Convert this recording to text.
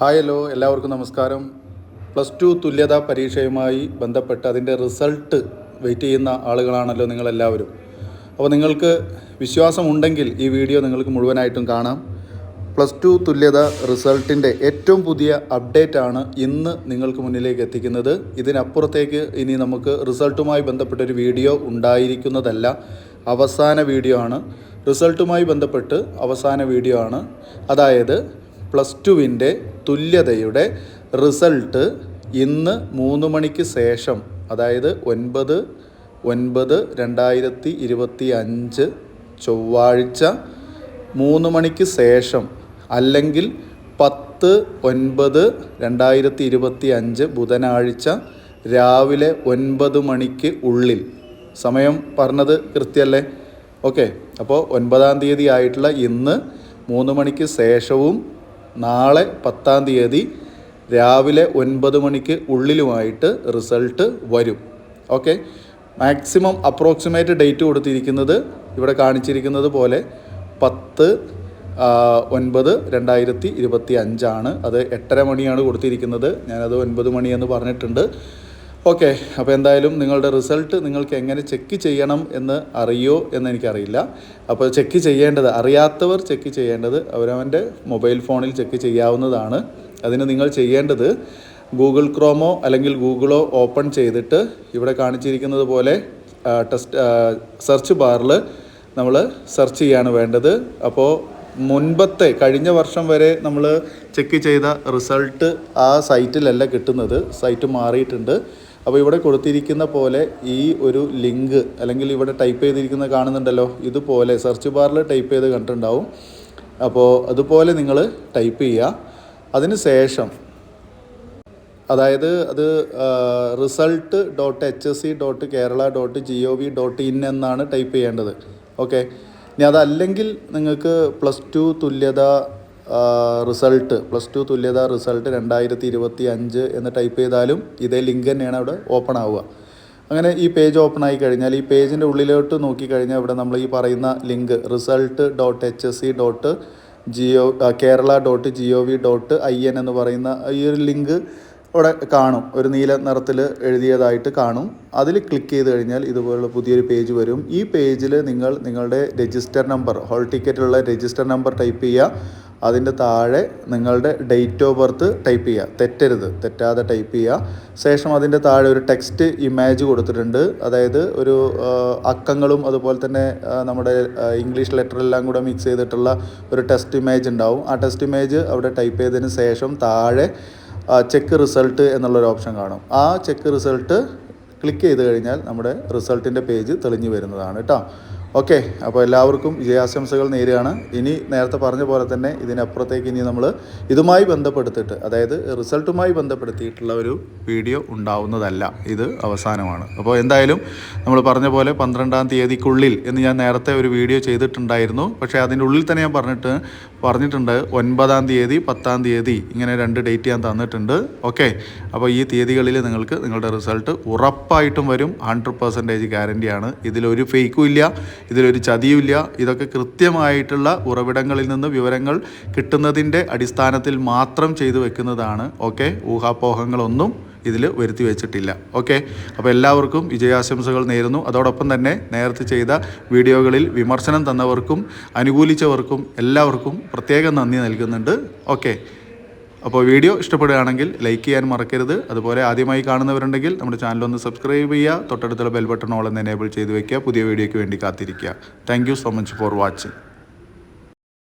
Hi hello എല്ലാവർക്കും നമസ്കാരം. Plus two തുല്യതാ പരീക്ഷയുമായി ബന്ധപ്പെട്ട് അതിന്റെ റിസൾട്ട് വെയിറ്റ് ചെയ്യുന്ന ആളുകളാണല്ലോ നിങ്ങളെല്ലാവരും. അപ്പോൾ നിങ്ങൾക്ക് വിശ്വാസമുണ്ടെങ്കിൽ ഈ വീഡിയോ നിങ്ങൾക്ക് മുഴുവനായിട്ടും കാണാം. പ്ലസ് ടു തുല്യത റിസൾട്ടിന്റെ ഏറ്റവും പുതിയ അപ്ഡേറ്റ് ആണ് ഇന്ന് നിങ്ങൾക്ക് മുന്നിലേക്ക് എത്തിക്കുന്നത്. ഇതിനപ്പുറത്തേക്ക് ഇനി നമുക്ക് റിസൾട്ടുമായി ബന്ധപ്പെട്ടൊരു വീഡിയോ ഉണ്ടായിരിക്കുന്നതല്ല അവസാന വീഡിയോ ആണ്. റിസൾട്ടുമായി ബന്ധപ്പെട്ട് അവസാന വീഡിയോ ആണ്. അതായത് പ്ലസ് ടുവിന്റെ തുല്യതയുടെ റിസൾട്ട് ഇന്ന് മൂന്ന് മണിക്ക് ശേഷം അതായത് ഒൻപത് ഒൻപത് രണ്ടായിരത്തി ഇരുപത്തി അഞ്ച് ചൊവ്വാഴ്ച മൂന്ന് മണിക്ക് ശേഷം അല്ലെങ്കിൽ പത്ത് ഒൻപത് രണ്ടായിരത്തി ഇരുപത്തി അഞ്ച് ബുധനാഴ്ച രാവിലെ ഒൻപത് മണിക്ക് ഉള്ളിൽ. സമയം പറഞ്ഞത് കൃത്യമല്ലേ ഓക്കെ അപ്പോൾ ഒൻപതാം തീയതി ആയിട്ടുള്ള ഇന്ന് മൂന്ന് മണിക്ക് ശേഷവും നാളെ പത്താം തീയതി രാവിലെ ഒൻപത് മണിക്ക് ഉള്ളിലുമായിട്ട് റിസൾട്ട് വരും. ഓക്കെ? മാക്സിമം അപ്രോക്സിമേറ്റ് ഡേറ്റ് കൊടുത്തിരിക്കുന്നത് ഇവിടെ കാണിച്ചിരിക്കുന്നത് പോലെ പത്ത് ഒൻപത് രണ്ടായിരത്തി ഇരുപത്തി അഞ്ചാണ് അത് എട്ടര മണിയാണ് കൊടുത്തിരിക്കുന്നത്. ഞാനത് ഒൻപത് മണിയെന്ന് പറഞ്ഞിട്ടുണ്ട്. ഓക്കെ അപ്പോൾ എന്തായാലും നിങ്ങളുടെ റിസൾട്ട് നിങ്ങൾക്ക് എങ്ങനെ ചെക്ക് ചെയ്യണം എന്ന് അറിയോ എന്ന് എനിക്കറിയില്ല. അപ്പോൾ ചെക്ക് ചെയ്യേണ്ടത് അറിയാത്തവർ ചെക്ക് ചെയ്യേണ്ടത് അവരവന്റെ മൊബൈൽ ഫോണിൽ ചെക്ക് ചെയ്യാവുന്നതാണ്. അതിന് നിങ്ങൾ ചെയ്യേണ്ടത് ഗൂഗിൾ ക്രോമോ അല്ലെങ്കിൽ ഗൂഗിളോ ഓപ്പൺ ചെയ്തിട്ട് ഇവിടെ കാണിച്ചിരിക്കുന്നത് പോലെ ടെസ്റ്റ് സെർച്ച് ബാറിൽ നമ്മൾ സെർച്ച് ചെയ്യാണ് വേണ്ടത്. അപ്പോൾ മുൻപത്തെ കഴിഞ്ഞ വർഷം വരെ നമ്മൾ ചെക്ക് ചെയ്ത റിസൾട്ട് ആ സൈറ്റിലല്ല കിട്ടുന്നത്. സൈറ്റ് മാറിയിട്ടുണ്ട്. അപ്പോൾ ഇവിടെ കൊടുത്തിരിക്കുന്ന പോലെ ഈ ഒരു ലിങ്ക് അല്ലെങ്കിൽ ഇവിടെ ടൈപ്പ് ചെയ്തിരിക്കുന്ന കാണുന്നുണ്ടല്ലോ ഇതുപോലെ സെർച്ച് ബാറിൽ ടൈപ്പ് ചെയ്ത് കണ്ടിട്ടുണ്ടാവും. അപ്പോൾ അതുപോലെ നിങ്ങൾ ടൈപ്പ് ചെയ്യുക. അതിന് ശേഷം അതായത് അത് result dot H S C dot Kerala dot G O V dot in എന്നാണ് ടൈപ്പ് ചെയ്യേണ്ടത്. ഓക്കെ ഇനി അതല്ലെങ്കിൽ നിങ്ങൾക്ക് പ്ലസ് ടു തുല്യത റിസൾട്ട് പ്ലസ് ടു തുല്യതാ റിസൾട്ട് രണ്ടായിരത്തി ഇരുപത്തി അഞ്ച് എന്ന് ടൈപ്പ് ചെയ്താലും ഇതേ ലിങ്ക് തന്നെയാണ് അവിടെ ഓപ്പൺ ആവുക. അങ്ങനെ ഈ പേജ് ഓപ്പൺ ആയി കഴിഞ്ഞാൽ ഈ പേജിന്റെ ഉള്ളിലോട്ട് നോക്കിക്കഴിഞ്ഞാൽ ഇവിടെ നമ്മൾ ഈ പറയുന്ന link result dot H S C dot Jio Kerala dot G O V dot I N എന്ന് പറയുന്ന ഈ ഒരു ലിങ്ക് ഇവിടെ കാണും. ഒരു നീല നിറത്തിൽ എഴുതിയതായിട്ട് കാണും. അതിൽ ക്ലിക്ക് ചെയ്ത് കഴിഞ്ഞാൽ ഇതുപോലുള്ള പുതിയൊരു പേജ് വരും. ഈ പേജിൽ നിങ്ങൾ നിങ്ങളുടെ രജിസ്റ്റർ നമ്പർ ഹോൾ ടിക്കറ്റുള്ള രജിസ്റ്റർ നമ്പർ ടൈപ്പ് ചെയ്യുക. അതിന്റെ താഴെ നിങ്ങളുടെ ഡേറ്റ് ഓഫ് ബർത്ത് ടൈപ്പ് ചെയ്യുക. തെറ്റരുത്. തെറ്റാതെ ടൈപ്പ് ചെയ്യുക. ശേഷം അതിന്റെ താഴെ ഒരു ടെക്സ്റ്റ് ഇമേജ് കൊടുത്തിട്ടുണ്ട്. അതായത് ഒരു അക്കങ്ങളും അതുപോലെ തന്നെ നമ്മുടെ ഇംഗ്ലീഷ് ലെറ്ററെല്ലാം കൂടെ മിക്സ് ചെയ്തിട്ടുള്ള ഒരു ടെസ്റ്റ് ഇമേജ് ഉണ്ടാവും. ആ ടെസ്റ്റ് ഇമേജ് അവിടെ ടൈപ്പ് ചെയ്തതിന് ശേഷം താഴെ ചെക്ക് റിസൾട്ട് എന്നുള്ളൊരു ഓപ്ഷൻ കാണും. ആ ചെക്ക് റിസൾട്ട് ക്ലിക്ക് ചെയ്ത് കഴിഞ്ഞാൽ നമ്മുടെ റിസൾട്ടിന്റെ പേജ് തെളിഞ്ഞു വരുന്നതാണ് കേട്ടോ ഓക്കെ അപ്പോൾ എല്ലാവർക്കും വിജയാശംസകൾ നേരുകയാണ്. ഇനി നേരത്തെ പറഞ്ഞ പോലെ തന്നെ ഇതിനപ്പുറത്തേക്ക് ഇനി നമ്മൾ ഇതുമായി ബന്ധപ്പെടുത്തിയിട്ട് അതായത് റിസൾട്ടുമായി ബന്ധപ്പെടുത്തിയിട്ടുള്ള ഒരു വീഡിയോ ഉണ്ടാവുന്നതല്ല. ഇത് അവസാനമാണ്. അപ്പോൾ എന്തായാലും നമ്മൾ പറഞ്ഞ പോലെ പന്ത്രണ്ടാം തീയതിക്കുള്ളിൽ എന്ന് ഞാൻ നേരത്തെ ഒരു വീഡിയോ ചെയ്തിട്ടുണ്ടായിരുന്നു. പക്ഷേ അതിന്റെ ഉള്ളിൽ തന്നെ ഞാൻ പറഞ്ഞിട്ട് പറഞ്ഞിട്ടുണ്ട് ഒൻപതാം തീയതി പത്താം തീയതി ഇങ്ങനെ രണ്ട് ഡേറ്റ് ഞാൻ തന്നിട്ടുണ്ട്. ഓക്കെ അപ്പോൾ ഈ തീയതികളിൽ നിങ്ങൾക്ക് നിങ്ങളുടെ റിസൾട്ട് ഉറപ്പായിട്ടും വരും. ഹൺഡ്രഡ് പെർസെന്റേജ് ഗ്യാരന്റിയാണ് ഇതിലൊരു ഫേക്കും ഇല്ല. ഇതിലൊരു ചതിയുമില്ല. ഇതൊക്കെ കൃത്യമായിട്ടുള്ള ഉറവിടങ്ങളിൽ നിന്ന് വിവരങ്ങൾ കിട്ടുന്നതിന്റെ അടിസ്ഥാനത്തിൽ മാത്രം ചെയ്തു വെക്കുന്നതാണ്. ഓക്കെ? ഊഹാപോഹങ്ങളൊന്നും ഇതിൽ വരുത്തി വെച്ചിട്ടില്ല. ഓക്കെ? അപ്പോൾ എല്ലാവർക്കും വിജയാശംസകൾ നേരുന്നു. അതോടൊപ്പം തന്നെ നേരത്തെ ചെയ്ത വീഡിയോകളിൽ വിമർശനം തന്നവർക്കും അനുകൂലിച്ചവർക്കും എല്ലാവർക്കും പ്രത്യേകം നന്ദി നൽകുന്നുണ്ട്. ഓക്കെ? അപ്പോൾ വീഡിയോ ഇഷ്ടപ്പെടുകയാണെങ്കിൽ ലൈക്ക് ചെയ്യാൻ മറക്കരുത്. അതുപോലെ ആദ്യമായി കാണുന്നവരുണ്ടെങ്കിൽ നമ്മുടെ ചാനൽ ഒന്ന് സബ്സ്ക്രൈബ് ചെയ്യുക തൊട്ടടുത്തുള്ള ബെൽ ബട്ടൺ ഓൾ എന്ന് എനേബിൾ ചെയ്ത് വെക്കുക പുതിയ വീഡിയോയ്ക്ക് വേണ്ടി കാത്തിരിക്കുക. Thank so much for watching